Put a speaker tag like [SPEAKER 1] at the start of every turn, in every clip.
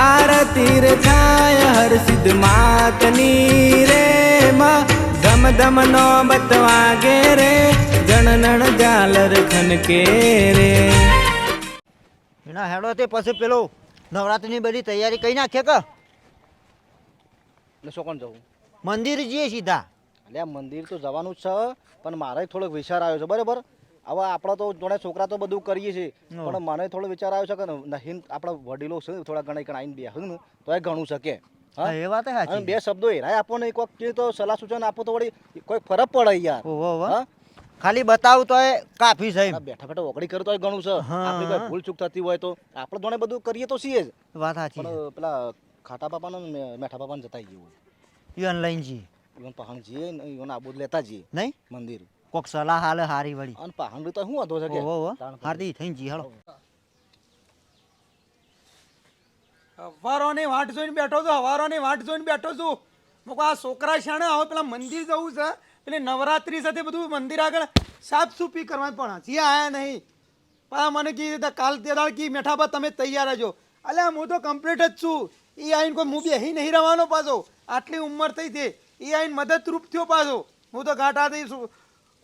[SPEAKER 1] આરતી રે થાય હર સિદ્ધ માતની રે માં. ધમ ધમ નો બતવાગે રે જણનણ ઝાલર ખનકે રે.
[SPEAKER 2] એના હેડો તે પછી પેલો નવરાત્રીની બધી તૈયારી કરી નાખે કે?
[SPEAKER 3] એટલે શું કોણ જવું?
[SPEAKER 2] મંદિર જઈએ સીધા.
[SPEAKER 3] એટલે આ મંદિર તો જવાનું જ છે પણ મારે થોડોક વિચાર આવ્યો છે બરાબર? હવે આપણા તો જોડે છોકરા તો બધું કરીએ છીએ. પણ મને થોડો વિચાર આવ્યો છે કે નહીં આપણા વડીલો છે થોડા ઘણા આવીને બે ને તો એ ઘણું શકે. હા?
[SPEAKER 2] એ વાત સાચી.
[SPEAKER 3] બે શબ્દો એના આપો ને કોઈક તો સલાહ સૂચન આપો તો વળી કોઈ ફરક પડે યાર. હા?
[SPEAKER 2] ખાલી બતાવું તો એ કાફી છે
[SPEAKER 3] બેઠા બેઠા ઓગળી કરે તો ઘણું છે. આપણી કોઈ ભૂલ ચૂક થતી હોય તો આપણે જોડે બધું કરીએ તો છીએ જ.
[SPEAKER 2] વાત સાચી
[SPEAKER 3] પણ પેલા ખાટા બાપાને મેઠા બાપાને જતા ગયું
[SPEAKER 2] છે ઓનલાઈન જી
[SPEAKER 3] ઈવન પહાણ જઈએ ઈવન આબોદ લેતા જઈએ.
[SPEAKER 2] નહીં?
[SPEAKER 3] મંદિર.
[SPEAKER 2] કોક સલાહ હાલે હારી વળી.
[SPEAKER 3] અને પહાણ તો શું હતો છે કે?
[SPEAKER 2] ઓહો હાર્દી થઈને જી હળો
[SPEAKER 4] હવારોની વાટ જોઈને બેઠો છું હવારોની વાટ જોઈને બેઠો છું. હું આ છોકરા શાણે આવો પેલા મંદિર જવું છે. એટલે નવરાત્રી સાથે બધું મંદિર આગળ સાફ સુફી કરવાની પણ હજી આયા નહીં. પણ મને કીધું તા કાલ તે દાળ કી મેઠાબા તમે તૈયાર રહેજો. અલ્યા હું તો કમ્પ્લીટ જ છું. એ આઈને કોઈ હું બેહી નહીં રહેવાનો પાછો. આટલી ઉંમર થઈ છે. એ આઈને મદદરૂપ થયો પાછો. હું તો ગાંઠાથી શું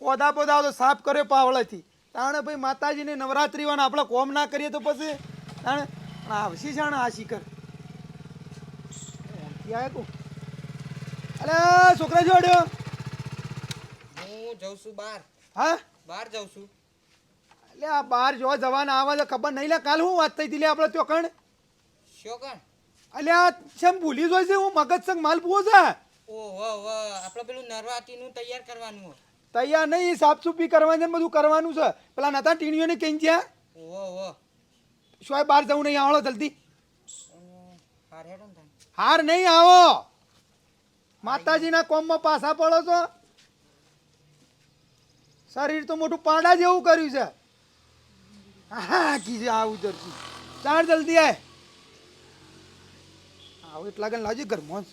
[SPEAKER 4] કોદા પોદા તો સાફ કર્યો પાવળાથી. તાણે ભાઈ માતાજીને નવરાત્રિવાના આપણે કોમ ના કરીએ તો પછી તાણે પણ આવશી જાણે આ શિખર. અરે છોકરા જોડ્યો
[SPEAKER 5] હું જઉં છું બહાર
[SPEAKER 4] હા?
[SPEAKER 5] બહાર જાઉં છું.
[SPEAKER 4] એટલે આ બહાર જો જવાના આવે તો ખબર નહીં લે કાલ હું વાત થઈ હતી આપણે તો કણ?
[SPEAKER 5] શું કણ?
[SPEAKER 4] એટલે આ શેમ ભૂલી જોઈ છે હું મગજ સંગ માલ પૂવો છે?
[SPEAKER 5] ઓહો આપણે પેલું નરવાતીનું તૈયાર કરવાનું હોય.
[SPEAKER 4] તૈયાર નહીં સાફ સુફી કરવાની છે ને બધું કરવાનું છે. પેલા નતા ટીણીઓને કઈ જ્યાં?
[SPEAKER 5] ઓહો હો
[SPEAKER 4] શું બહાર જવું નહીં આવડો જલ્દી.
[SPEAKER 5] હાર
[SPEAKER 4] નહીં આવો. માતાજીના કોમમાં પાછા પડો છો. શરીર તો મોટું પાડા જેવું કર્યું છે. હા કીજે આવું જલ્દી ચાર જલ્દી આય. આવું એટલા ગણ લાવજે ઘરમાં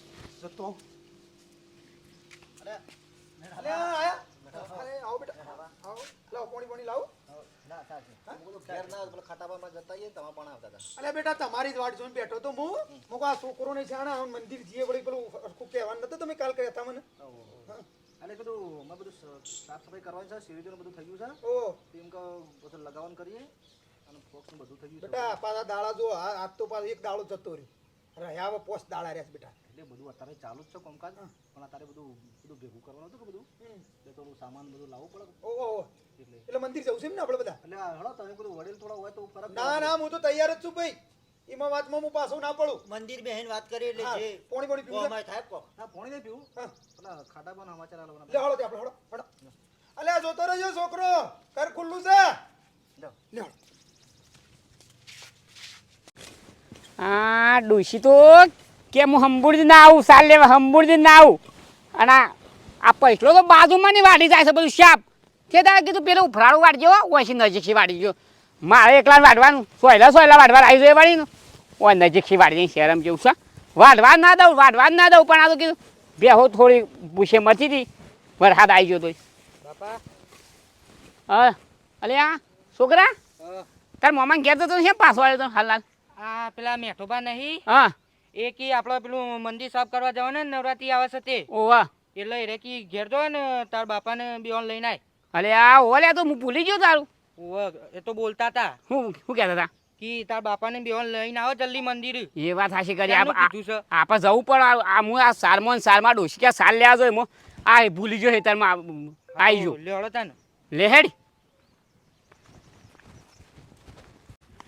[SPEAKER 4] જતો. આવું. અલે, આયા? લાવો પાણી પાણી લાવો.
[SPEAKER 3] ના પેલા ખાટા જતા જઈએ તમે પણ આવતા હતા.
[SPEAKER 4] અલે બેટા તમારી જ વાટ જોઈને બેઠો તો હું. હું આ છોકરોને જાણે મંદિર જીએ વળી પેલું કહેવાનું નતું તમે કાલ કહેતા મને?
[SPEAKER 3] અને બધું મેં બધું સાફ સફાઈ કરવાની છે સીડીઓને બધું થઈ ગયું છે?
[SPEAKER 4] ઓ.
[SPEAKER 3] તેમ કે બધું લગાવવાનું કરીએ અને ફોક્સનું બધું થઈ ગયું છે.
[SPEAKER 4] બેટા પાછા દાડા જો આ આજ તો પાછો એક દાડો જતો રહ્યો. રહ્યા પોસ્ટ દાડા રહ્યા છે બેટા.
[SPEAKER 3] એટલે બધું અત્યારે ચાલુ જ છે કોમકાજ પણ અત્યારે બધું બધું ભેગું કરવાનું હતું કે બધું? એટલે થોડું સામાન બધું લાવવું પડે.
[SPEAKER 4] ઓ ઓ ઓ.
[SPEAKER 3] એટલે.
[SPEAKER 4] એટલે મંદિર જવું છે એમ ને આપણે બધા?
[SPEAKER 3] એટલે હળો તમે બધું વડીલ થોડા હોય તો ફરક
[SPEAKER 4] ના ના હું તો તૈયાર જ છું ભાઈ. એમાં વાતમાં હું પાછો ના પડું.
[SPEAKER 2] મંદિર બેહીને વાત કરી એટલે જે
[SPEAKER 4] પોણી પોણી પીવું
[SPEAKER 2] અમારે થાય કો
[SPEAKER 3] ના પોણી નહીં પીવું. પેલા ખાટા પણ સમાચાર
[SPEAKER 4] લે
[SPEAKER 3] આલવાના
[SPEAKER 4] હળો તે આપણે હળો હળો. અલે જોતો રહેજો છોકરો. ઘર ખુલ્લું છે.
[SPEAKER 3] લો.
[SPEAKER 4] લે
[SPEAKER 6] આ ડોશી તો કે હું હંબુડી ના આવું સાલ લેવા હંબુડી ના આવું. અને આ- પૈસલો તો બાજુમાં ની વાડી જાય છે બધું શાપ તે તારે કીધું પેલું ઉફરાળું વાડજો ઓછી નજીકથી વાડી ગયો. મારે એકલા વાઢવાનું સોયલા સોયલા વાઢવા આવી જોઈએ ઓય નજીકથી વાડી જઈને શહેરમાં જેવું છે. વાઢવા ના દઉં વાઢવા ના દઉં પણ આ તો કીધું બેહો થોડી ભૂસે મચી હતી વરસાદ આવી ગયો તો
[SPEAKER 5] બાપા.
[SPEAKER 6] હા અલે આ છોકરા તાર મામા ઘેર તો છે પાછો આવ્યો તો હાલ હાલ
[SPEAKER 5] આ પેલા મેઠોબા નહીં.
[SPEAKER 6] હા.
[SPEAKER 5] એ કી આપણે પેલું મંદિર સાફ કરવા જવાનું ને નવરાત્રી આવે છે તે.
[SPEAKER 6] ઓવા
[SPEAKER 5] એટલે એ કી ઘેર જો ને તાર બાપાને બેન લઈને આય.
[SPEAKER 6] અલે આ ઓલે તો હું ભૂલી ગયો તારું.
[SPEAKER 5] ઓવે, એ તો બોલતા હતા
[SPEAKER 6] હું શું કહેતા હતા
[SPEAKER 5] કે તાર બાપાને બેન લઈને આવો જલ્દી મંદિર.
[SPEAKER 6] એ વાત હાશી કરી. આપણે જવું પણ આ હું આ સારમાં ને સારમાં ડોસી ક્યાં સાર લેવા જોઈએ મો. આ ભૂલી ગયો હેતરમાં આવી ગયો
[SPEAKER 5] લેવડો તા ને
[SPEAKER 6] લેહેડ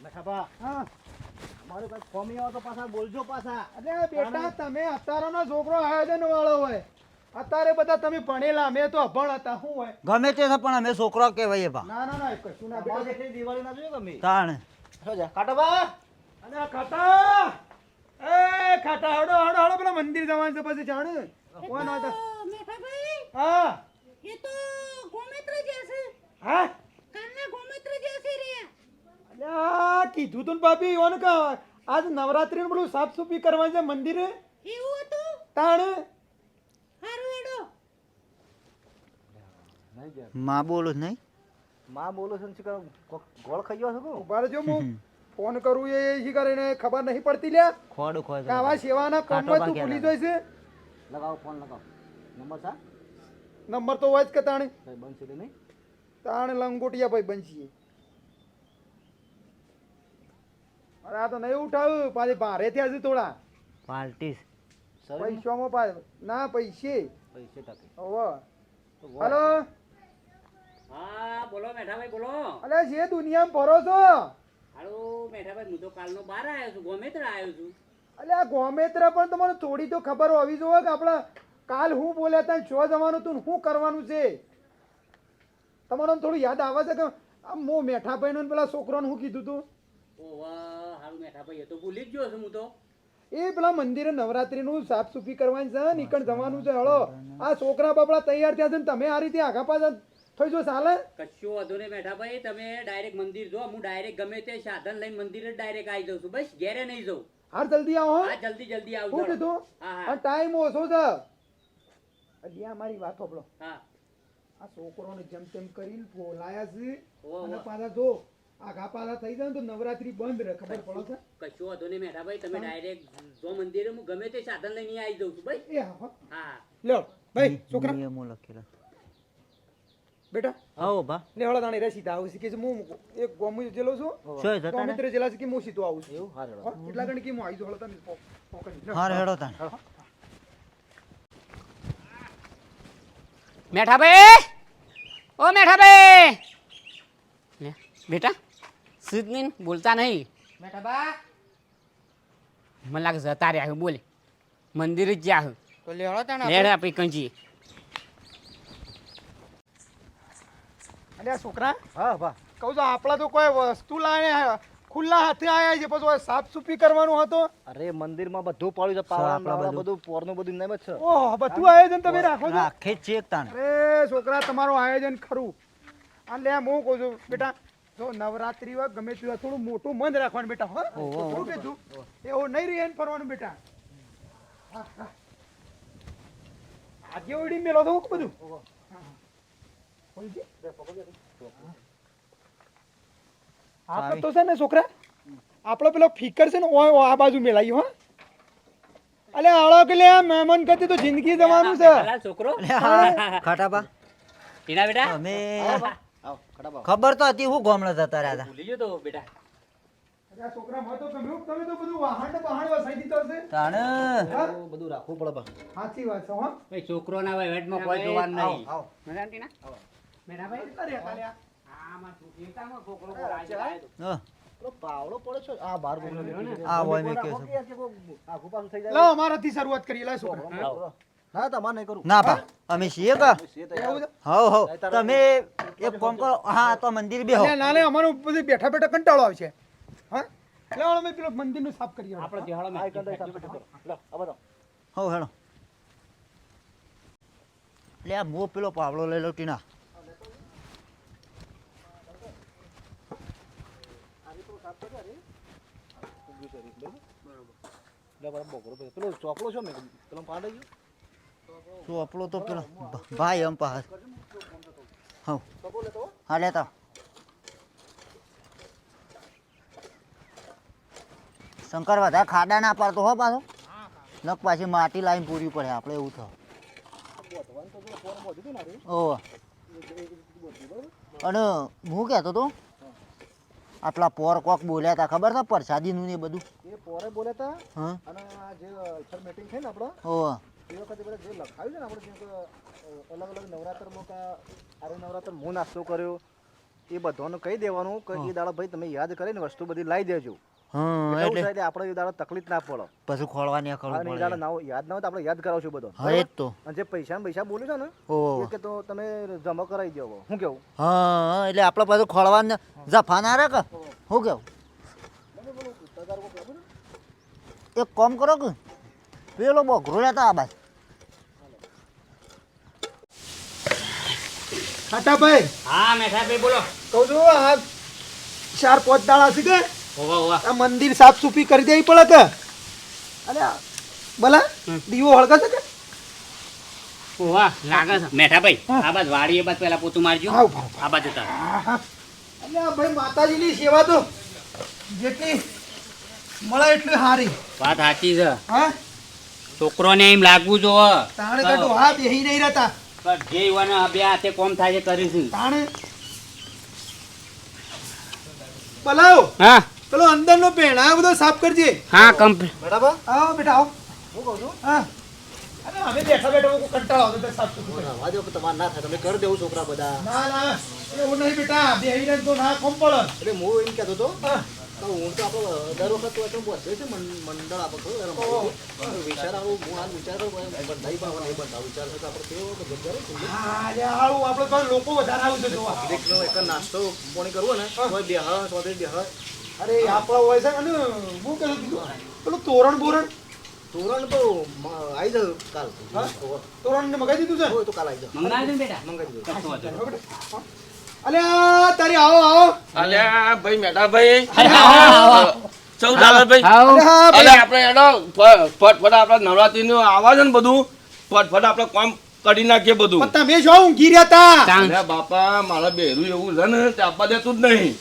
[SPEAKER 3] લખાબા
[SPEAKER 4] હા.
[SPEAKER 3] મારું કાંઈ કોમી આવે તો પાછા બોલજો પાછા.
[SPEAKER 4] અરે બેટા તમે અત્યારનો છોકરો આયોજન વાળો હોય. અત્યારે બધા તમે ભણેલા મેં તો અભણ હતા શું હોય?
[SPEAKER 2] ગમે તે પણ અમે છોકરો કહેવાય બા.
[SPEAKER 4] ના ના ના કશું ના બેટા.
[SPEAKER 3] એટલી દિવાળી ના જોઈએ તમે.
[SPEAKER 2] તાણ.
[SPEAKER 3] ખાટાબા
[SPEAKER 4] અને આ એ ખાટા હડો હડો હડો પેલા મંદિર જવાનું છે પછી જાણે. કોણ હતા
[SPEAKER 7] મેઠાભાઈ
[SPEAKER 4] હા.
[SPEAKER 7] એ તો ગોમિત્ર
[SPEAKER 4] હા?
[SPEAKER 7] કાલના ગોમિત્ર રે.
[SPEAKER 4] અલ્યા કીધું તું બાપી ઓન કા આજ નવરાત્રી પેલું સાફ સુફી કરવા છે મંદિરે?
[SPEAKER 7] એવું હતું?
[SPEAKER 4] તાણ?
[SPEAKER 7] હારું એડો
[SPEAKER 2] માં બોલો નહીં.
[SPEAKER 3] માં બોલો છે શું કરો? ગોળ ખાઈ ગયો છો કો
[SPEAKER 4] ઊભા રહેજો હું. ફોન કરું એ શી કરીને ખબર નહીં પડતી લે
[SPEAKER 2] ખોડું ખોય
[SPEAKER 4] આવા સેવાના કામમાં તું ભૂલી જોઈ છે.
[SPEAKER 3] લગાવો ફોન લગાવો. નંબર સા
[SPEAKER 4] નંબર તો હોય જ કે તાણે.
[SPEAKER 3] ભાઈ બંધ છે નહીં?
[SPEAKER 4] તાણે લંગોટિયા ભાઈ બનશીએ અરે આ તો નહીં ઉઠાવ્યું પાછી ભારે થયા છે થોડા.
[SPEAKER 2] પાર્ટીસ
[SPEAKER 4] પૈસામાં પા ના પૈસે.
[SPEAKER 3] પૈસે ટકે.
[SPEAKER 4] હલો?
[SPEAKER 6] હા બોલો મેઠાભાઈ બોલો.
[SPEAKER 4] અલે જે દુનિયામાં ભરો છો.
[SPEAKER 6] હાલો મેઠાભાઈ હું તો કાલનો બહાર આવ્યો છું ગમે આવ્યો છું.
[SPEAKER 4] અલે આ ગોમેત્ર પણ તમારે થોડી તો ખબર હોવી જોઈએ કે આપણે કાલ હું બોલ્યા હતા છો જવાનું તું શું કરવાનું છે. તમારો થોડું યાદ આવે છે કે આ મો મેઠાભાઈ ને પેલા છોકરાને શું કીધું તું?
[SPEAKER 6] ઓવા. મેઠાભાઈ એ તો ભૂલી જ ગયો છું હું તો.
[SPEAKER 4] એ પેલા મંદિરે નવરાત્રીનું સાફ સુફી કરવાની છે નીકળ જવાનું છે હળો. આ છોકરા બાપડા તૈયાર થયા છે ને તમે આ રીતે આગા પાછા થઈ જો ચાલે
[SPEAKER 6] કશો વાંધો નહીં મેઠાભાઈ તમે ડાયરેક્ટ મંદિર જો હું ડાયરેક્ટ ગમે તે સાધન લઈને મંદિરે ડાયરેક્ટ આવી જાઉં છું બસ ઘેરે નહીં જઉં.
[SPEAKER 4] હાર જલ્દી આવો હા.
[SPEAKER 6] જલ્દી જલ્દી આવજો.
[SPEAKER 4] શું કીધું?
[SPEAKER 6] હા હા.
[SPEAKER 4] ટાઈમ ઓછો છે. અલ્યા મારી વાત સાંભળો.
[SPEAKER 6] હા.
[SPEAKER 4] આ છોકરોને જેમ તેમ કરી બોલાયા છે. અને પાછા જો. આગા પાછા થઈ જાય તો નવરાત્રી બંધ રહે ખબર પડે છે?
[SPEAKER 6] કશું વાંધો નહીં મેઠાભાઈ તમે ડાયરેક્ટ જો મંદિરે હું ગમે તે સાધન લઈને આવી જાઉં છું ભાઈ.
[SPEAKER 4] એ હા હા.
[SPEAKER 6] હા.
[SPEAKER 4] લ્યો ભાઈ છોકરા.
[SPEAKER 2] નિયમો લખેલા.
[SPEAKER 4] બેટા.
[SPEAKER 2] આવો બા.
[SPEAKER 4] લે હળો તાણી રે સીધા આવું કે હું એક ગોમુ જેલો છું
[SPEAKER 2] શું જતા ને
[SPEAKER 4] ગોમિત્ર જેલા છે કે હું સીધો આવું છું.
[SPEAKER 3] એવું? હારે
[SPEAKER 4] હા, એટલા ગણ કે હું આવી જાઉં હળો તમે પોકડી.
[SPEAKER 2] હાર હેડો તાન
[SPEAKER 6] મેઠાભાઈ ઓ મેઠાભાઈ લે બેટા. સિદ્ધની બોલતા નહીં. મને લાગે જતા રહ્યા બોલે. મંદિર જ જ્યાં
[SPEAKER 5] તો લેવડો તને
[SPEAKER 6] લેડ આપી કંજી
[SPEAKER 4] અરે છોકરા
[SPEAKER 3] હા બા.
[SPEAKER 4] કહું તો આપણા તો કોઈ વસ્તુ લાવે ખુલ્લા હાથે આયા છે પછી સાફ સુફી કરવાનું હતો.
[SPEAKER 3] અરે મંદિરમાં બધું પડ્યું છે
[SPEAKER 2] બધું.
[SPEAKER 3] બધું પોરનું બધું નહીં છે.
[SPEAKER 4] ઓહ બધું આયોજન તમે રાખો છો?
[SPEAKER 2] રાખે છે તાણ.
[SPEAKER 4] અરે છોકરા તમારું આયોજન ખરું. આ લે હું કહું છું બેટા જો નવરાત્રી હોય ગમે તે થોડું મોટું મન રાખવાનું બેટા હો. શું કીધું એવું નહીં રહે ફરવાનું બેટા. આજે ઓડી મેલો તો બધું. આપણે તો છે ને છોકરા આપણો પેલો ફીકર છે ને આ બાજુ મેલાઈ હો. અલે આળો કે લે મહેમાન કરતી તો જિંદગી જવાનું છે.
[SPEAKER 6] છોકરો?
[SPEAKER 2] ખાટા બા.
[SPEAKER 6] ટીના બેટા?
[SPEAKER 2] અમે ખબર તો હતી હું ગામડે જતા રહ્યા હતા
[SPEAKER 6] ભૂલી ગયો તો બેટા.
[SPEAKER 4] છોકરા હોય તો તમે તો બધું વાહન બહાણ વસાઈ દીધો છે.
[SPEAKER 2] તાણ.
[SPEAKER 3] બધું રાખવું પડે બા.
[SPEAKER 4] સાચી વાત છે હો.
[SPEAKER 6] ભાઈ છોકરો ના હોય વેટમાં કોઈ જોવાનું નહીં.
[SPEAKER 3] આવો
[SPEAKER 6] મજા ટીના મેઠાભાઈ
[SPEAKER 4] અરે કાલ્યા.
[SPEAKER 6] આમાં છોકરો છોકરો બોલાય
[SPEAKER 2] હા,
[SPEAKER 3] પાવડો પડે છે આ બાર બોલો
[SPEAKER 2] આ હોય મેં કહ્યું છે.
[SPEAKER 3] આખું પાછું થઈ
[SPEAKER 4] લો અમારાથી શરૂઆત કરી લે છોકરા
[SPEAKER 3] ના તમારે નહીં કરું.
[SPEAKER 2] ના બા અમે છીએ કા?
[SPEAKER 3] છે તૈયાર.
[SPEAKER 4] એવું છે?
[SPEAKER 2] હવ હવ. તમે એક કામ કરો. હા તો મંદિર બેહો.
[SPEAKER 4] અલ્યા નાલે અમારું બધું બેઠા બેઠા કંટાળો આવશે હા? લે અમે પેલો મંદિરનું સાફ કરીએ
[SPEAKER 6] આપણે દિહાળો
[SPEAKER 3] આ એક અંદર સાફ કરો. લો, આ બધો.
[SPEAKER 2] હવ હેડો. લે આ મો પેલો પાવડો લઈ લો ટીના.
[SPEAKER 3] બરાબર બરાબર બોકરો. પેલો ચોપડો છો ને પેલો પાડે ગયો.
[SPEAKER 2] તો આપણો તો પેલો ભાઈ એમ હા. હા લેતા શંકર વધારે ખાડા ના પાડતો હો પાછો. નક પાછી માટી લાઈન પૂરી પડે આપણે એવું થાય. ઓહ. અને હું કહેતો તો આટલા પોર કોક બોલ્યા હતા ખબર છે પ્રસાદીનું ને બધું?
[SPEAKER 3] એ પોરે બોલ્યા
[SPEAKER 2] હતા
[SPEAKER 3] અને જે અલ્સર meeting થઈ ને આપણો એ વખતે બધા જે લખાયું છે ને આપણે કે, અલગ અલગ નવરાત્રમાં કે આરે નવરાત્ર હું નાસ્તો કર્યો એ બધાનું કહી દેવાનું કે એ દાડા ભાઈ તમે યાદ કરીને વસ્તુ બધી લાવી દેજો.
[SPEAKER 2] હા
[SPEAKER 3] એટલે આપણે એ દાડો તકલીફ ના પડે.
[SPEAKER 2] પછી ખોળવાની
[SPEAKER 3] દાડો ના યાદ ના હોય તો આપણે યાદ કરાવશું બધો.
[SPEAKER 2] હા એ તો.
[SPEAKER 3] અને જે પૈસા પૈસા બોલ્યું છે ને એ કે તો તમે જમા કરાવી દો હું કેવું?
[SPEAKER 2] હા એટલે આપણે પાછું ખોળવાને જફા ના રે કે શું કેવું? એક કામ કરો કે પેલો બગરો લેતા આ બાજુ.
[SPEAKER 4] ખાટાભાઈ
[SPEAKER 6] હા મેઠાભાઈ બોલો.
[SPEAKER 4] કહું છું આ ચાર પાંચ દાડા છે કે? આ મંદિર સાફ સુફી કરી દેવી પડે કે? અરે ભલા દીવો હળગે છે કે?
[SPEAKER 6] હોવા લાગે છે. મેઠાભાઈ આ બાજુ વાડીએ બાદ પેલા પોતું મારજો. આ બાજુ તાર.
[SPEAKER 4] અલ્યા ભાઈ માતાજીની સેવા તો જેટલી મળે એટલી સારી.
[SPEAKER 6] વાત સાચી છે.
[SPEAKER 4] હા?
[SPEAKER 6] છોકરોને એમ લાગવું જો
[SPEAKER 4] તાણે કાઢો હા બેહી નહીં રહેતા.
[SPEAKER 6] જે યુવાને બે હાથે કોમ થાય છે કરીશું
[SPEAKER 4] તાણે. પલાવ.
[SPEAKER 6] હા.
[SPEAKER 4] પેલો અંદરનો પેણા બધો સાફ કરજે.
[SPEAKER 6] હા કમ્પ્લીટ
[SPEAKER 3] બરાબર?
[SPEAKER 4] આવો બેટા આવો.
[SPEAKER 3] હું કહું છું?
[SPEAKER 4] હા. અરે અમે બેઠા બેઠા કોઈ કંટાળો આવતો તો સાફ કરે.
[SPEAKER 3] રવા દો ના થાય તમે કરી દેવું છોકરા બધા.
[SPEAKER 4] ના ના એવું નહીં બેટા. બેહી તો ના કોમ પડે.
[SPEAKER 3] એટલે હું એમ કહેતો હતો
[SPEAKER 4] હા.
[SPEAKER 3] તો હું તો આપણો દર વખત તો છે મંડળ આપણે વિચાર આવો હું હાલ વિચાર કે નહીં છે કે આપણે કેવો કે જગ્યા
[SPEAKER 4] આવું આપણે લોકો વધારે આવું છે જોવા.
[SPEAKER 3] દરેકનો એક નાસ્તો પાણી કરવો ને તો બે હા ચોથી બે હા.
[SPEAKER 4] અરે આપણા હોય છે અને હું કહું પેલું તોરણ બોરણ
[SPEAKER 3] તોરણ તો આવી જાવ કાલ.
[SPEAKER 4] તોરણ ને મગાવી દીધું છે?
[SPEAKER 3] હોય તો કાલ આવી જાવ
[SPEAKER 6] મંગાવી દઉં બેટા?
[SPEAKER 3] મંગાવી દો
[SPEAKER 4] તારી આવો આવો.
[SPEAKER 8] ભાઈ ભાઈ. ચૌદ ભાઈ. અલે આપણે એનો ફટફટ આપણે નવરાત્રી નું આવાજ ને બધું. ફટફટ આપણે કામ કરી નાખીએ બધું.
[SPEAKER 4] પણ તમે શું ઊંઘી રહ્યા તા
[SPEAKER 8] બાપા મારા બેરું એવું છે ને તે આપવા દેતું જ નહીં.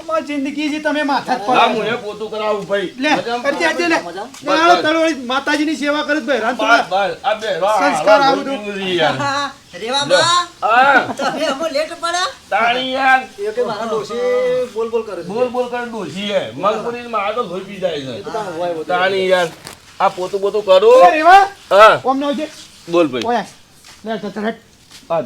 [SPEAKER 4] અમારી જિંદગી જે તમે માથા જ
[SPEAKER 8] હા
[SPEAKER 4] પડે.
[SPEAKER 8] મુએ પોતું કરાવું ભાઈ.
[SPEAKER 4] લે કરતી આજે લે. હાલો, તળવળી માતાજીની સેવા કરત ભાઈ. રામ થોડા
[SPEAKER 8] બસ. આ બે
[SPEAKER 4] સંસ્કાર આવું તો.
[SPEAKER 2] રેવા
[SPEAKER 8] બા. હા,
[SPEAKER 2] તમે અમો લેટ પડ્યા
[SPEAKER 8] તાણી યાર.
[SPEAKER 3] એ કે મારા ડોશી બોલ બોલ કરે
[SPEAKER 8] બોલ બોલ કરે ડોશી હે મગપુરી માં આ તો ધોઈ પી જાય છે
[SPEAKER 3] તાણ
[SPEAKER 8] યાર આ પોતું પોતું કરો.
[SPEAKER 4] રેવા.
[SPEAKER 8] હા.
[SPEAKER 4] ઓમ ન આવજે
[SPEAKER 8] બોલ ભાઈ.
[SPEAKER 4] ઓય લે તો તરત
[SPEAKER 8] આ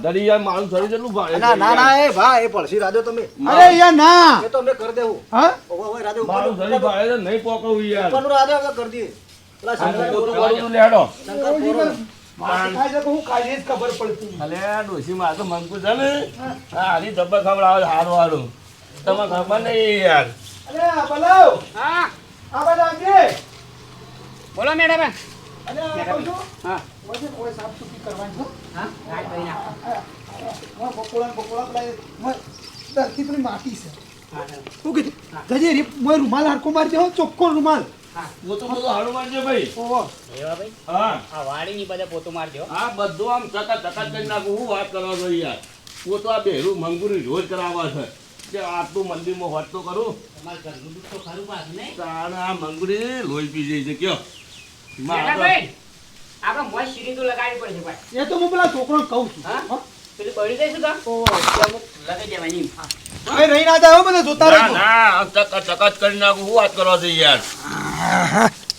[SPEAKER 8] ધરી યાર મારું શરીર કેટલું ભારે
[SPEAKER 3] ના ના ના એ ભા એ પડશી રાધો તમે.
[SPEAKER 4] અરે યાર ના.
[SPEAKER 3] એ તો અમે કરી દેવું.
[SPEAKER 4] હા?
[SPEAKER 3] ઓવા ઓવા રાધે
[SPEAKER 8] મારું શરીર ભારે છે નહીં પોકવું યાર.
[SPEAKER 3] ઉપરનું રાધે અમે કરી દઈએ. પેલા શંકર
[SPEAKER 8] પોતું કરું તું લેડો.
[SPEAKER 3] શંકર પોરો.
[SPEAKER 4] માથે ખાય છે તો હું ખાઈ જઈશ ખબર પડતી.
[SPEAKER 8] અલે આ ડોશી માં તો મંકુ છે ને. આ હારી જબ્બર ખવડાવે હારું હારું. તમે ખબર નહીં યાર.
[SPEAKER 4] અરે
[SPEAKER 6] હા. બોલો મેડમ.
[SPEAKER 4] માટી છે. શું કીધું? જજે મોય રૂમાલ હરખો મારજે હો ચોખ્ખો રૂમાલ.
[SPEAKER 8] પોતું બધું હારું મારજે ભાઈ.
[SPEAKER 4] ઓહો.
[SPEAKER 6] ભાઈ?
[SPEAKER 8] હા.
[SPEAKER 6] આ વાડીની બધે પોતું મારજો
[SPEAKER 8] આ બધું આમ ચકા ચકા કરી હું વાત કરવા જોઈએ યાર? પોતું આ બેરું મંગુરી રોજ કરાવવા છે. કે આટલું મંદિરમાં વાત તો કરું.
[SPEAKER 6] તમારા ઘરનું દુઃખ તો ખરું પાછું નહીં?
[SPEAKER 8] તાણે આ મંગુરી લોહી પી જાય છે કયો?
[SPEAKER 6] આપણે મોજ સીડી તો લગાડવી પડશે ભાઈ.
[SPEAKER 4] એ તો હું પેલા છોકરોને કહું છું.
[SPEAKER 6] હા? પેલું બળી જઈશું. લગાઈ
[SPEAKER 4] હવે રહી ના જાય બધા જોતા
[SPEAKER 8] ના ના ચકચ ચકા ચકા કરી નાખું. હું વાત કરવા જોઈએ યાર?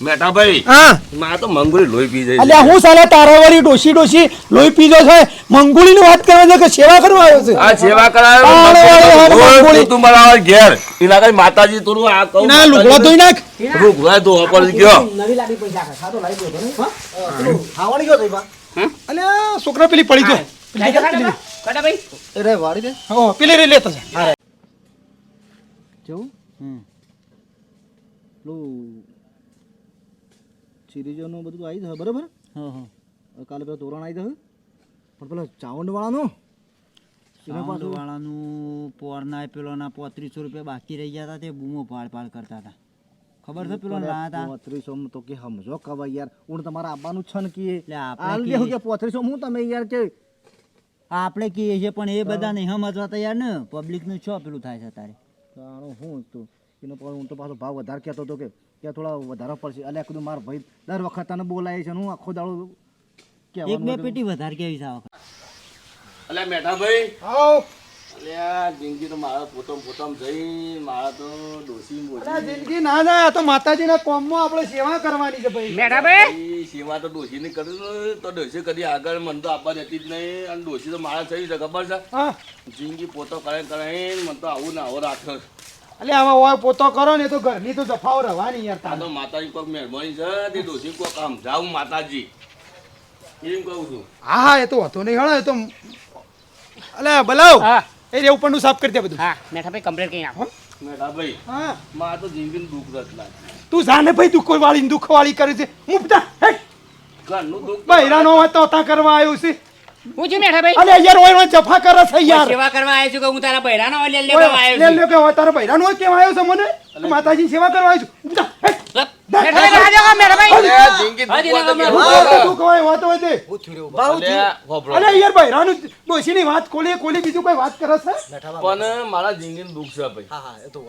[SPEAKER 8] મેઠા ભાઈ
[SPEAKER 4] હા.
[SPEAKER 8] મારે તો મંગુરી લોહી પી જાય
[SPEAKER 4] અલ્યા હું સાલા તારાવાળી ડોશી ડોશી લોહી પીજો છે? મંગુળીની વાત કરવા છે કે સેવા કરવા આવ્યો છે?
[SPEAKER 8] આ સેવા
[SPEAKER 4] તાણે વાળી હાલ
[SPEAKER 8] કરાવે
[SPEAKER 4] મંગુળી.
[SPEAKER 8] તું મારા ઘેર. એના કઈ માતાજી તું આ કહું
[SPEAKER 4] ના લુગડા ધોઈ નાખ.
[SPEAKER 8] લુગડા ધોવા પડે કયો
[SPEAKER 3] ખાવાની ગયો તો બા
[SPEAKER 4] અલ્યા છોકરા પેલી પડી
[SPEAKER 6] ગયો. ભાઈ.
[SPEAKER 3] દે.
[SPEAKER 4] હો પેલી રે લેતો છે
[SPEAKER 2] હમ.
[SPEAKER 3] સિરીઝોનું બધું આવી જશે બરાબર?
[SPEAKER 2] હા હા.
[SPEAKER 3] કાલે પેલા તોરણ આવી જશે. પણ પેલા
[SPEAKER 2] ચાવંડવાળાનું ચાવંડવાળાનું પોરના પેલોના પોત્રીસો રૂપિયા બાકી રહી ગયા હતા તે બૂમો પાડ પાડ કરતા હતા. ખબર છે પેલો ના હતા?
[SPEAKER 3] પોત્રીસો તો કે સમજો કવા યાર. હું તમારે આવવાનું છે ને કે
[SPEAKER 2] આપણે
[SPEAKER 3] કે પોત્રીસો હું તમે યાર કે
[SPEAKER 2] આપણે કહીએ છીએ પણ એ બધા નહીં સમજવા તૈયાર ને. પબ્લિકનું છો પેલું થાય છે તારે
[SPEAKER 3] હું તું એનો પણ હું તો પાછો ભાવ વધારે કહેતો હતો કે ત્યાં થોડા વધારે પડશે. એટલે કીધું મારા ભાઈ દર વખત તને બોલાય છે હું આખો દાડો
[SPEAKER 2] એક બે પેટી વધારે કેવી છે વખત?
[SPEAKER 8] મેઠા ભાઈ
[SPEAKER 4] આવો
[SPEAKER 8] અલ્યા જિંદગી તો મારા પોતમ પોતમ જઈ મારા તો ડોસી મોજી
[SPEAKER 4] જિંદગી ના જાય આ તો માતાજીના કોમમાં આપણે સેવા કરવાની છે ભાઈ.
[SPEAKER 6] મેડમ ભાઈ
[SPEAKER 8] સેવા તો ડોસી ની કરી તો ડોસી કદી આગળ મન તો આપવા દેતી જ નહીં. અને ડોસી તો મારા થઈ છે ખબર છે? જિંદગી પોતો કરે કરે મન તો આવું ના આવો રાખ્યો છે.
[SPEAKER 4] આમાં ઓય પોતો કરો ને તો ઘરની તો જફાઓ રહેવાની યાર તા
[SPEAKER 8] તો માતાજી કોક મહેરબાની છે તે ડોસી કોક આમ જાઉં માતાજી. એમ કહું છું.
[SPEAKER 4] હા હા એ તો હતો નહીં હળો એ તો અલ્યા બોલાવ.
[SPEAKER 6] હા.
[SPEAKER 4] એ રે ઉપરનું સાફ કરી દે બધું.
[SPEAKER 6] હા મેઠા ભાઈ કમ્પ્લીટ કરી નાખો.
[SPEAKER 8] મેઠા ભાઈ
[SPEAKER 4] હા.
[SPEAKER 8] માં તો જિંદગીનું દુઃખ રત લાગે.
[SPEAKER 4] તું જાને ભાઈ દુઃખ વાળી દુઃખ વાળી કરે છે. હેટ
[SPEAKER 8] ઘરનું દુઃખ
[SPEAKER 4] બૈરાનો હોય તો તા કરવા આવ્યો છે.
[SPEAKER 6] હું મેઠા ભાઈ
[SPEAKER 4] અલે યાર ઓય ઓય જફા કરે છે યાર.
[SPEAKER 6] સેવા કરવા આવ્યો છું કે હું તારા બૈરાનો લે લે આવ્યો છું
[SPEAKER 4] લે કે હોય તારા બૈરાનો કેમ આવ્યો છે મને? માતાજી સેવા કરવા આવ્યો છું. બધા હેટ
[SPEAKER 6] મેઠા ભાઈ રાજા કા મેઠા ભાઈ
[SPEAKER 8] અલ્યા, જિંદગી
[SPEAKER 6] હા,
[SPEAKER 8] દુઃખ
[SPEAKER 6] જીના
[SPEAKER 8] હોય તો
[SPEAKER 6] ગામના
[SPEAKER 8] કેવું
[SPEAKER 4] દુઃખ હોય વાત હોય તે.
[SPEAKER 8] અલ્યા, હોભળો.
[SPEAKER 4] અલે યાર બૈરાનું ડોશીની વાત ખોલી ખોલી બીજું કોઈ વાત કરે છે?
[SPEAKER 8] પણ મારા દુઃખ છે ભાઈ.
[SPEAKER 3] હા હા એ તો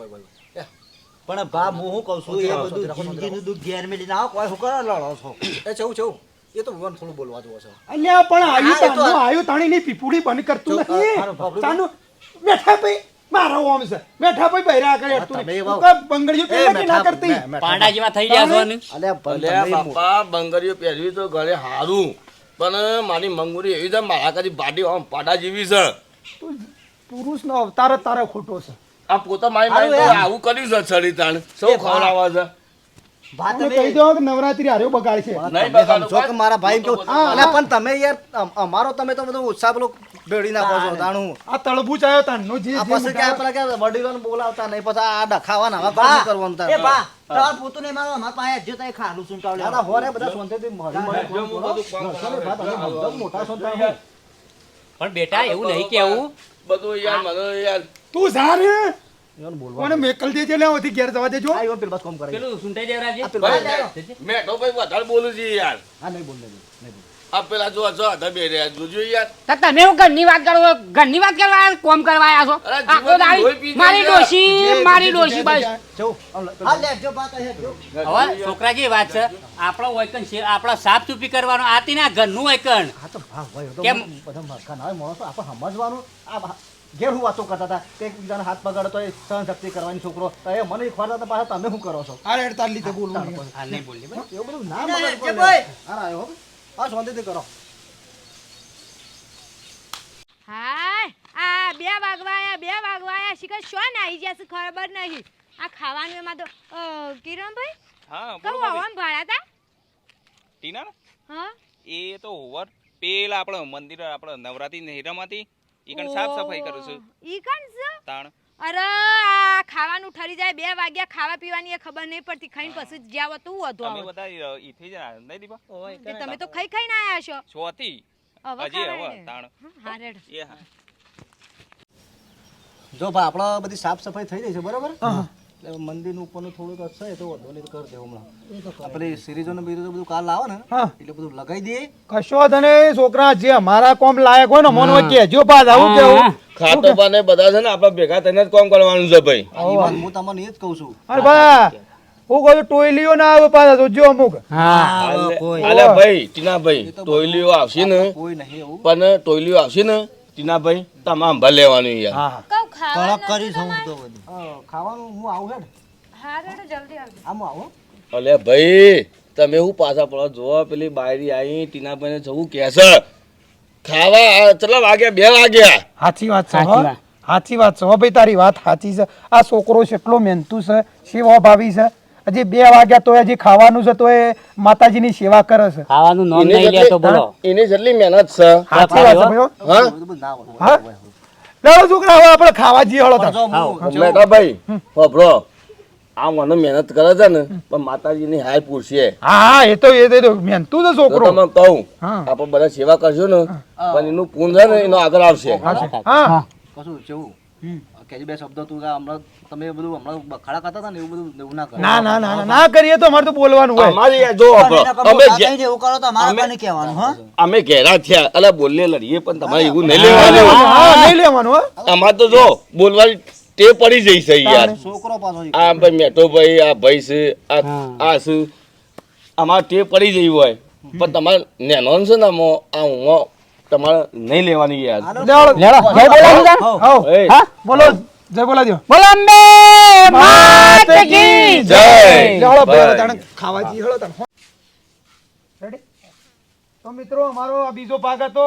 [SPEAKER 2] પણ બા હું શું કહું છું? એ બધું જિંદગીનું દુઃખ ઘેર મેળી ના કોઈ કરો લડો છો?
[SPEAKER 3] એ ચવું ચવું એ તો ભગવાન થોડું બોલવા જેવો છે.
[SPEAKER 4] અલ્યા પણ આયુ
[SPEAKER 3] હા, તો
[SPEAKER 4] તાણું આયુ તાણી ની પીપુડી બંધ કરતું નથી. તાનું મેઠા ભાઈ મારો ઓમ છે. બેઠા ભાઈ બૈરા કરે તું કાં બંગડીઓ પહેરી કે ના કરતી?
[SPEAKER 3] મે- મેઠા-
[SPEAKER 6] જેવા થઈ ગયા છો ને?
[SPEAKER 3] અલ્યા
[SPEAKER 8] બાપા બંગડીઓ પહેરવી તો ઘરે હારું. પણ મારી મંગુરી એવી છે મારા કદી બાડી આમ પાડા જેવી છે.
[SPEAKER 4] પુરુષનો અવતાર તારે તારો ખોટો છે.
[SPEAKER 8] આ પોતા મારી મારી આવું કર્યું છે છરી તાણ. સૌ ખવડાવવા છે?
[SPEAKER 4] તમે
[SPEAKER 2] તમે
[SPEAKER 4] કહી દો કે નવરાત્રી હાર્યો બગાડ છે.
[SPEAKER 8] નહીં
[SPEAKER 3] સમજો કે મારા ભાઈ કેવું અલ્યા પણ તમે યાર અમારો તમે તો બધું ઉત્સાહ પેલો ભેળી નાખો છો તાણું.
[SPEAKER 4] આ તળબૂચ આવ્યો તાણનો જે
[SPEAKER 3] પછી ક્યાં
[SPEAKER 4] મોટા-
[SPEAKER 3] પેલા વડીલોને બોલાવતા નહીં પછી આ ડખાવાના હવે
[SPEAKER 2] બા,
[SPEAKER 3] કરવાનું તારે?
[SPEAKER 2] એ બા તમાર પોતું નહીં મારો અમાર પાસે જો તઈ ખાલું સુંટાવ
[SPEAKER 3] ના, ના, હોરે બધા શાંતિથી મળી મળી કામ કરો. ઘરસાની વાત, અમે મગજ મોટા છો
[SPEAKER 6] પણ બેટા એવું નહીં કેવું?
[SPEAKER 8] બધું યાર મને યાર.
[SPEAKER 4] તું
[SPEAKER 3] બોલવા
[SPEAKER 4] મને મેકલ દેજે લે ઓથી ઘેર જવા દેજો.
[SPEAKER 3] આ ઈવોને બસ કોમ કરાવી.
[SPEAKER 6] પેલું સુંટાઈ દેવરાજે
[SPEAKER 3] આ પેલી બસ-
[SPEAKER 8] ભાઈ મેં તો ભાઈ વધારે બોલું છું યાર.
[SPEAKER 3] હા, નહીં બોલ, નહીં નહીં બોલ.
[SPEAKER 8] આ પેલા જો જો હતા બે જોજો યાર.
[SPEAKER 6] તમે હું ઘરની વાત કરો ઘરની વાત કરવા કોમ કરવા આવ્યા છો? આખો દાડી મારી ડોશી મારી ડોશી બસ.
[SPEAKER 3] જવું, આમ લે, પેલું
[SPEAKER 2] હા લેજો બા કહે જો
[SPEAKER 6] હવે છોકરાજી વાત છે આપણો વૈકન છે આપણા સાફ ચૂપી કરવાનો આતી ના ઘરનું વૈકન
[SPEAKER 3] હા તો હા તો? બધા મરખા ના હોય, માણસો આપણે સમજવાનું. આ બા- ઘેર હું વાતો કરતા હતા કે એકબીજાને હાથ પગાડો તો એ સહન શક્તિ કરવાની છોકરો. તો એ મને ખોરતા હતા પાછા તમે શું કરો છો?
[SPEAKER 4] અરે રેડ તાર લીધે બોલવું નહીં.
[SPEAKER 6] હા નહીં બોલી
[SPEAKER 3] એવું બધું ના મગજ. હા આવ્યો હો. શાંતિથી કરો.
[SPEAKER 7] હા આ બે વાગવાયા બે વાગવાયા. શિખર શો આવી જશે ખબર નહીં. આ ખાવાનું એમાં તો કિરણભાઈ?
[SPEAKER 9] હા
[SPEAKER 7] કહું હવામ ભાડા તા
[SPEAKER 9] ટીના
[SPEAKER 7] હા.
[SPEAKER 9] એ તો ઓવર પેલા આપણે મંદિર આપણે નવરાત્રી નેહરામાંથી ઈ કણ સાફ સફાઈ કરું છું.
[SPEAKER 7] ઈકણ
[SPEAKER 9] તાણ.
[SPEAKER 7] અરે આ ખાવાનું ઠરી જાય બે વાગ્યા ખાવા પીવાની એ ખબર નહીં પડતી. ખાઈને પછી જ્યાં હતું હતું અમે
[SPEAKER 9] તમે બધા ઈ થઈ જાય નહીં દીપા?
[SPEAKER 7] તમે તો ખાઈ ખાઈને આયા છો.
[SPEAKER 9] છો હતી. હજી હવે
[SPEAKER 7] ને.
[SPEAKER 9] તાણ.
[SPEAKER 7] હા રેડ.
[SPEAKER 9] એ હા.
[SPEAKER 3] જો બા આપણે બધી સાફ સફાઈ થઈ ગઈ છે બરાબર? એટલે મંદિરનું ઉપરનું થોડુંક હશે તો વધુ નહીં કરી દેવું હમણાં. આ સિરીઝોને બીજું બધું કાલ લાવો ને એટલે બધું લગાવી દઈએ
[SPEAKER 4] કશો તને છોકરા જે અમારા કોમ લાયક હોય ને મન વચ્ચે જો આવું કેવું?
[SPEAKER 8] ખાતો ને બધા છે ને આપણે ભેગા થઈને જ કામ કરવાનું છે ભાઈ.
[SPEAKER 3] હું તમને એ જ કહું છું.
[SPEAKER 4] અરે ભાઈ હું કહું ટોયલીઓ ના આવે પાછા તો અમુક.
[SPEAKER 8] અલે ભાઈ ટીનાભાઈ ટોયલીઓ આવશે ને.
[SPEAKER 3] કોઈ નહીં એવું.
[SPEAKER 8] પણ ટોયલીઓ આવશે ને ટીનાભાઈ તમામ ભર લેવાનું યાર.
[SPEAKER 7] ખાવાનું
[SPEAKER 2] કડક કરી છું હું તો બધું.
[SPEAKER 3] ખાવાનું હું આવું હેડ.
[SPEAKER 7] હા રેડ જલ્દી આવજો
[SPEAKER 3] આમ આવું.
[SPEAKER 8] અલે ભાઈ તમે હું પાછા પડો? જોવા પેલી બાયરી આવી ટીનાભાઈને જવું કે છે. ખાવા આ વાગ્યા? બે વાગ્યા.
[SPEAKER 4] સાચી વાત છે
[SPEAKER 6] સાચી વાત.
[SPEAKER 4] છે હો ભાઈ તારી વાત સાચી છે. આ છોકરો કેટલો મહેનતુ છે સેવા ભાવી છે. હજી બે વાગ્યા તો હજી ખાવાનું છે તો એ માતાજીની સેવા કરે છે.
[SPEAKER 6] ખાવાનું નોમ
[SPEAKER 8] એની
[SPEAKER 6] નહીં લેતો
[SPEAKER 8] જેટલી-
[SPEAKER 6] બોલો.
[SPEAKER 8] એની જેટલી મહેનત છે.
[SPEAKER 4] સાચી વાત છે ભાઈ હો. ચાલો છોકરા હવે આપણે ખાવા જઈએ હળો.
[SPEAKER 8] મેટા ભાઈ હોભળો આ મને મહેનત કરે છે ને પણ માતાજીની હાય પૂછશે
[SPEAKER 4] હા હા એ તો એ તો મહેનત
[SPEAKER 8] તું
[SPEAKER 4] છોકરો.
[SPEAKER 8] તમે કહું આપણે બધા સેવા કરજો ને પણ એનું પૂંજ છે ને એનો આગળ આવશે.
[SPEAKER 4] હા
[SPEAKER 3] કશું કેવું કે બે શબ્દો તું કે હમણાં તમે બધું હમણાં બખાડા કરતા હતા ને એવું બધું એવું ના કરો
[SPEAKER 4] ના ના ના ના, ના કરીએ તો અમારે તો બોલવાનું હોય.
[SPEAKER 8] અમારે જો અમે
[SPEAKER 2] કાકા કરો તો અમારે પણ કહેવાનું હા.
[SPEAKER 8] અમે ઘેરા થયા અલા બોલીએ લડીએ પણ તમારે એવું નહીં લેવાનું.
[SPEAKER 4] હા નહીં લેવાનું હા.
[SPEAKER 8] અમારે તો જો બોલવાની તે પડી જઈ છે યાર.
[SPEAKER 3] છોકરો પાછો
[SPEAKER 8] આ ભાઈ મેઠો ભાઈ આ ભાઈ છે આ આ છે. અમારે તે પડી જઈ હોય. પણ તમારે નેનો છે ને આ ઊંઘો તમારે નહીં લેવાની યાર.
[SPEAKER 4] લેડો જય
[SPEAKER 8] બોલા.
[SPEAKER 6] હા?
[SPEAKER 4] બોલો જય બોલાજી.
[SPEAKER 6] બોલો અંબે માત કી
[SPEAKER 8] જય.
[SPEAKER 4] લેડો
[SPEAKER 8] બોલો
[SPEAKER 4] તણ ખાવા જી હળો તણ. રેડી તો મિત્રો અમારો આ બીજો ભાગ હતો.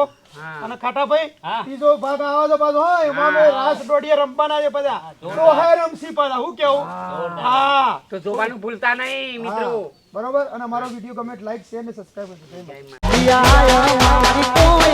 [SPEAKER 4] અને ખાટાભાઈ બીજો ભાગ આવો તો પાછો હા એમાં રાસ ડોડીએ રમવાના છે બધા. તો હે રમસી પાછા હું કેવું? હા
[SPEAKER 6] તો જોવાનું ભૂલતા નહીં મિત્રો.
[SPEAKER 4] બરોબર. અને અમારો વીડિયો કમેન્ટ લાઈક શેર ને સબસ્ક્રાઇબ કરજો.